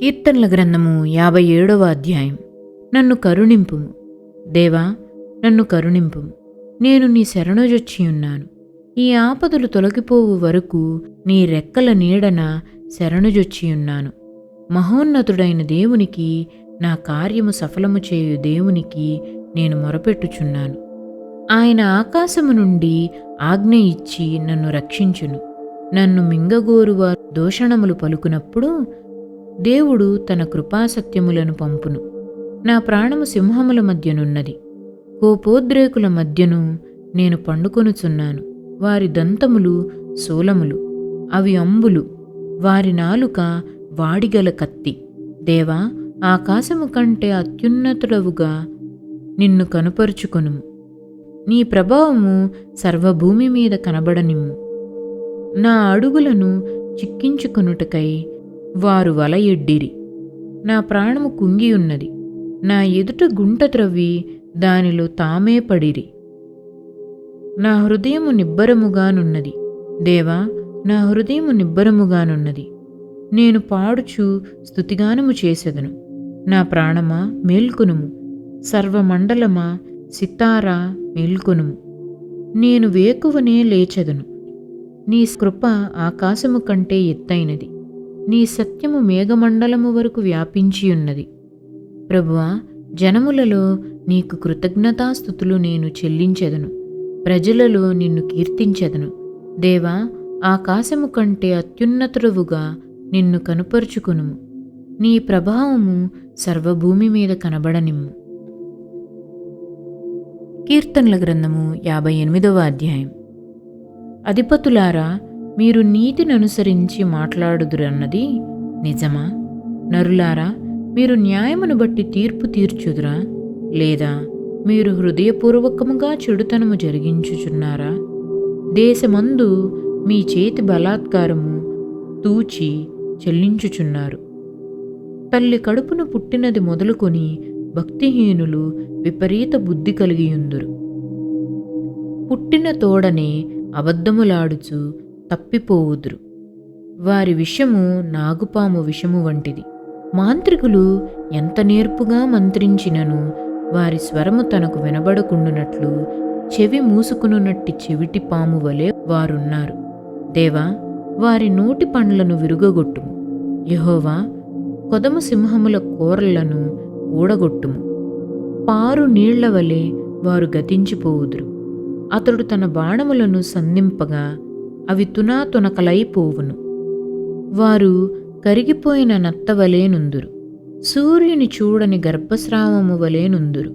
కీర్తనల గ్రంథము యాభై ఏడవ అధ్యాయం. నన్ను కరుణింపుము. దేవా నన్ను కరుణింపుము. నేను నీ శరణుజొచ్చి ఉన్నాను ఈ ఆపదలు తొలగిపోవు వరకు నీ రెక్కల నీడన శరణుజొచ్చి ఉన్నాను మహోన్నతుడైన దేవునికి నా కార్యము సఫలము చేయు దేవునికి నేను మొరపెట్టుచున్నాను. ఆయన ఆకాశము నుండి ఆజ్ఞ ఇచ్చి నన్ను రక్షించును. నన్ను మింగగోరువారు దూషణములు పలుకునప్పుడు దేవుడు తన కృపాసత్యములను పంపును. నా ప్రాణము సింహముల మధ్యనున్నది. కోపోద్రేకుల మధ్యను నేను పండుకొనుచున్నాను. వారి దంతములు శూలములు అవి అంబులు వారి నాలుక వాడిగల కత్తి. దేవా ఆకాశము కంటే అత్యున్నతుడవుగా నిన్ను కనుపరుచుకొనుము. నీ ప్రభావము సర్వభూమి మీద కనబడనిమ్ము. నా అడుగులను చిక్కించుకొనుటకై వారు వల ఎడ్డిరి. నా ప్రాణము కుంగియున్నది. నా ఎదుట గుంట త్రవ్వి దానిలో తామే పడిరి. నా హృదయము నిబ్బరముగానున్నది. దేవా నా హృదయము నిబ్బరముగానున్నది. నేను పాడుచు స్తుతిగానము చేసెదను. నా ప్రాణమా మేల్కొనుము. సర్వమండలమా సితారా మేల్కొనుము. నేను వేకువనే లేచెదను. నీ కృప ఆకాశము కంటే ఎత్తైనది. నీ సత్యము మేఘమండలము వరకు వ్యాపించి ఉన్నది ప్రభువా జనములలో నీకు కృతజ్ఞతాస్థుతులు నేను చెల్లించెదను. ప్రజలలో నిన్ను కీర్తించెదను. దేవా ఆకాశము కంటే అత్యున్నతుడవుగా నిన్ను కనుపరుచుకునుము. నీ ప్రభావము సర్వభూమి మీద కనబడనిమ్ము. కీర్తనల గ్రంథము యాభై ఎనిమిదవ అధ్యాయం. అధిపతులారా మీరు నీతిని అనుసరించి మాట్లాడుదురన్నది నిజమా? నరులారా మీరు న్యాయమును బట్టి తీర్పు తీర్చుదురా? లేదా మీరు హృదయపూర్వకముగా చెడుతనము జరిగించుచున్నారా? దేశమందు మీ చేతి బలాత్కారము తూచి చెల్లించుచున్నారు. తల్లి కడుపును పుట్టినది మొదలుకొని భక్తిహీనులు విపరీత బుద్ధి కలిగియుందురు. పుట్టిన తోడనే అబద్ధములాడుచు తప్పిపోవుదురు. వారి విషము నాగుపాము విషము వంటిది. మాంత్రికులు ఎంత నేర్పుగా మంత్రించినను వారి స్వరము తనకు వినబడకుండునట్లు చెవి మూసుకునున్నట్టి చెవిటి పాము వలె వారున్నారు. దేవా వారి నోటి పండ్లను విరుగగొట్టుము. యహోవా కొదము సింహముల కూరలను ఊడగొట్టుము. పారు నీళ్ళ వలె వారు గతించిపోవుదురు. అతడు తన బాణములను సంధింపగా అవి తునాతునకలైపోవును వారు కరిగిపోయిన నత్తవలేనుందురు సూర్యుని చూడని గర్భస్రావము వలేనుందురు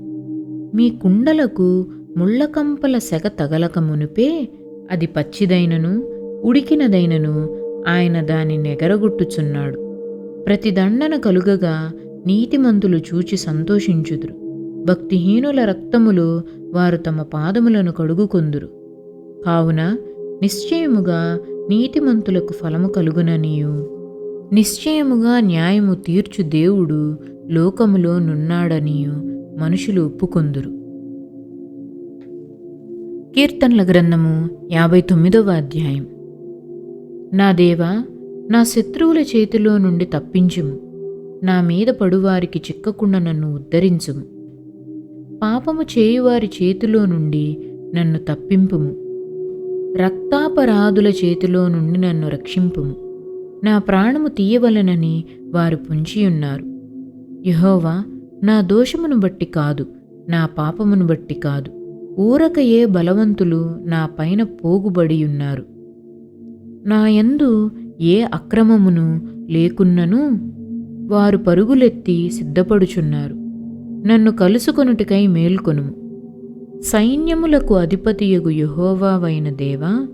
మీ కుండలకు ముళ్ళకంపల సెగ తగలక మునిపే అది పచ్చిదైనను ఉడికినదైనను ఆయన దాని నెగరగొట్టుచున్నాడు. ప్రతి దండన కలుగగా నీతిమంతులు చూచి సంతోషించుదురు. భక్తిహీనుల రక్తములు వారు తమ పాదములను కడుగుకొందురు. కావున నిశ్చయముగా నీతిమంతులకు ఫలము కలుగుననియు. నిశ్చయముగా న్యాయము తీర్చు దేవుడు లోకములో నున్నాడనియు మనుషులు ఒప్పుకొందురు. కీర్తనల గ్రంథము యాభై తొమ్మిదవ అధ్యాయం. నా దేవా నా శత్రువుల చేతిలో నుండి తప్పించుము. నా మీద పడువారికి చిక్కకుండా నన్ను ఉద్ధరించుము. పాపము చేయువారి చేతిలో నుండి నన్ను తప్పింపుము. రక్తాపరాధుల చేతిలో నుండి నన్ను రక్షింపుము. నా ప్రాణము తీయవలనని వారు పుంచియున్నారు యహోవా నా దోషమును బట్టి కాదు నా పాపమును బట్టి కాదు. ఊరకయే బలవంతులు నా పైన పోగుబడియున్నారు నా యందు ఏ అక్రమమును లేకున్నను వారు పరుగులెత్తి సిద్ధపడుచున్నారు. నన్ను కలుసుకొనుటికై మేల్కొనుము. సైన్యములకు అధిపతియగు యహోవావైన దేవా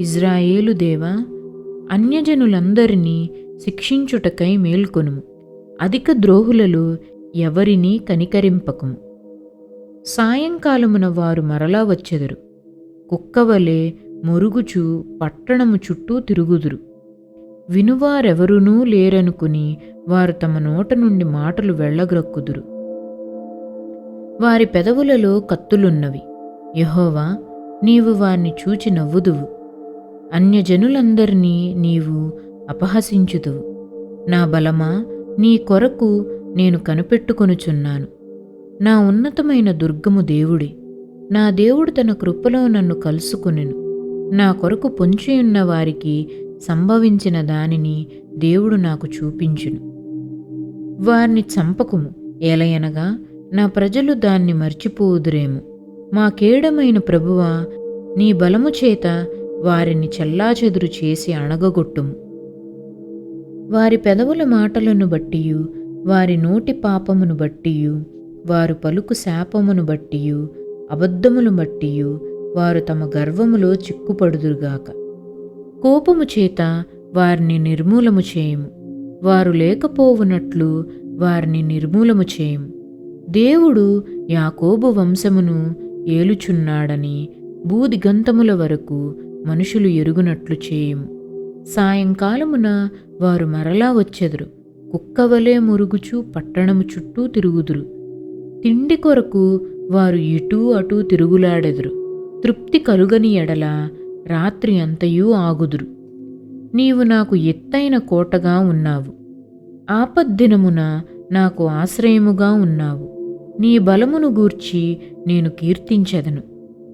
ఇజ్రాయేలు దేవా అన్యజనులందరినీ శిక్షించుటకై మేల్కొనుము. అధిక ద్రోహులలో ఎవరినీ కనికరింపకము. సాయంకాలమున వారు మరలా వచ్చెదరు. కుక్కవలే మొరుగుచు పట్టణము చుట్టూ తిరుగుదురు. వినువారెవరునూ లేరనుకుని వారు తమ నోట నుండి మాటలు వెళ్ళగ్రక్కుదురు వారి పెదవులలో కత్తులున్నవి. యహోవా నీవు వారిని చూచి నవ్వుదువు. అన్యజనులందరినీ నీవు అపహసించుదువు. నా బలమా నీ కొరకు నేను కనిపెట్టుకొనుచున్నాను. నా ఉన్నతమైన దుర్గము దేవుడే. నా దేవుడు తన కృపలో నన్ను కలుసుకొనెను. నా కొరకు పొంచియున్న వారికి సంభవించిన దానిని దేవుడు నాకు చూపించును. వారిని చంపకుము. ఏలయనగా నా ప్రజలు దాన్ని మర్చిపోదురేమో. మా కేడమైన ప్రభువా నీ బలము చేత వారిని చెల్లాచెదురు చేసి అణగగొట్టుము. వారి పెదవుల మాటలను బట్టియు వారి నోటి పాపమును బట్టియు వారు పలుకు శాపమును బట్టియు అబద్ధమును బట్టియు వారు తమ గర్వములో చిక్కుపడుదురుగాక. కోపము చేత వారిని నిర్మూలము చేయము. వారు లేకపోవునట్లు వారిని నిర్మూలము చేయము. దేవుడు యాకోబు వంశమును ఏలుచున్నాడని బూదిగంతముల వరకు మనుషులు ఎరుగునట్లు చేయము. సాయంకాలమున వారు మరలా వచ్చెదరు. కుక్కవలే మురుగుచు పట్టణము చుట్టూ తిరుగుదురు. తిండి కొరకు వారు ఇటూ అటూ తిరుగులాడెదురు. తృప్తి కలుగని ఎడల రాత్రి అంతయూ ఆగుదురు. నీవు నాకు ఎత్తైన కోటగా ఉన్నావు. ఆపద్దినమున నాకు ఆశ్రయముగా ఉన్నావు. నీ బలమును గూర్చి నేను కీర్తించెదను.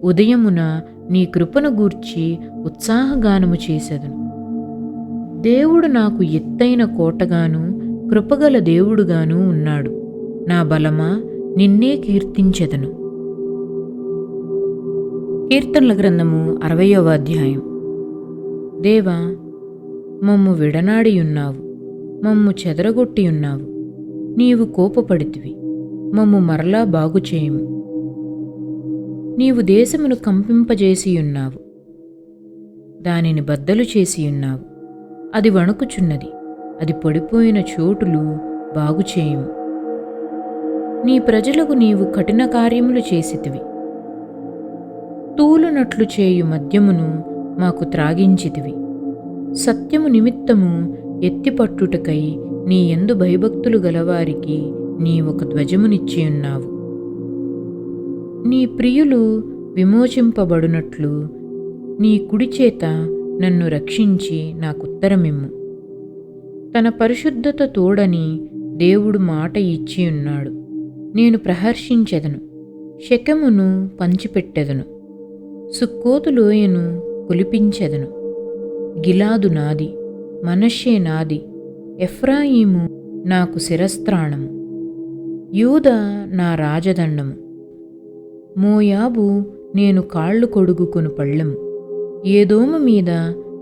ఉదయమున నీ కృపను గూర్చి ఉత్సాహగానము చేసెదను. దేవుడు నాకు ఎత్తైన కోటగాను కృపగల దేవుడుగాను ఉన్నాడు. నా బలమా నిన్నే కీర్తించెదను. కీర్తనల గ్రంథము అరవయవ అధ్యాయం. దేవా మమ్ము విడనాడియున్నావు. మమ్ము చెదరగొట్టియున్నావు. నీవు కోపపడితివి. మమ్ము మరలా బాగుచేయము. నీవు దేశమును కంపింపజేసియున్నావు. దానిని బద్దలు చేసియున్నావు. అది వణుకుచున్నది. అది పడిపోయిన చోటులు బాగుచేయము. నీ ప్రజలకు నీవు కఠిన కార్యములు చేసితివి. తూలునట్లు చేయు మద్యమును మాకు త్రాగించితివి. సత్యము నిమిత్తము ఎత్తిపట్టుటకై నీ ఎందు భయభక్తులు గలవారికి నీ ఒక ధ్వజమునిచ్చియున్నావు నీ ప్రియులు విమోచింపబడునట్లు నీ కుడిచేత నన్ను రక్షించి నాకుత్తరమిమ్ము. తన పరిశుద్ధత తోడని దేవుడు మాట ఇచ్చియున్నాడు నేను ప్రహర్షించెదను శకమును పంచిపెట్టెదను సుక్కోతు లోయను కొలిపించెదను. గిలాదు నాది మనషే నాది ఎఫ్రాయిము నాకు శిరస్త్రాణము. యూద నా రాజదండము. మోయాబు నేను కాళ్ళు కొడుగుకొను పళ్ళెము. ఏదోము మీద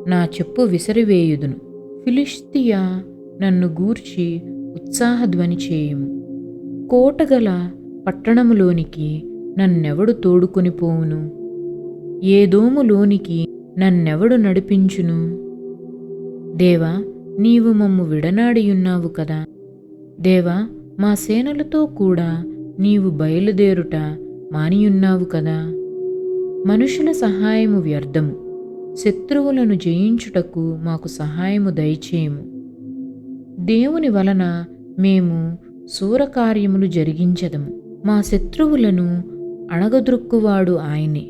నా చెప్పు విసరివేయుదును. ఫిలిస్తియా నన్ను గూర్చి ఉత్సాహధ్వని చేయుము. కోటగల పట్టణములోనికి నన్నెవడు తోడుకొని పోవును? ఏదోములోనికి నన్నెవడు నడిపించును? దేవా నీవు మమ్ము విడనాడియున్నావు కదా? దేవా మా సేనలతో కూడా నీవు బయలుదేరుట మానియున్నావు కదా. మనుషుల సహాయము వ్యర్థము. శత్రువులను జయించుటకు మాకు సహాయము దయచేయము. దేవుని వలన మేము శూరకార్యములు జరిగించదము. మా శత్రువులను అణగద్రొక్కువాడు ఆయనే.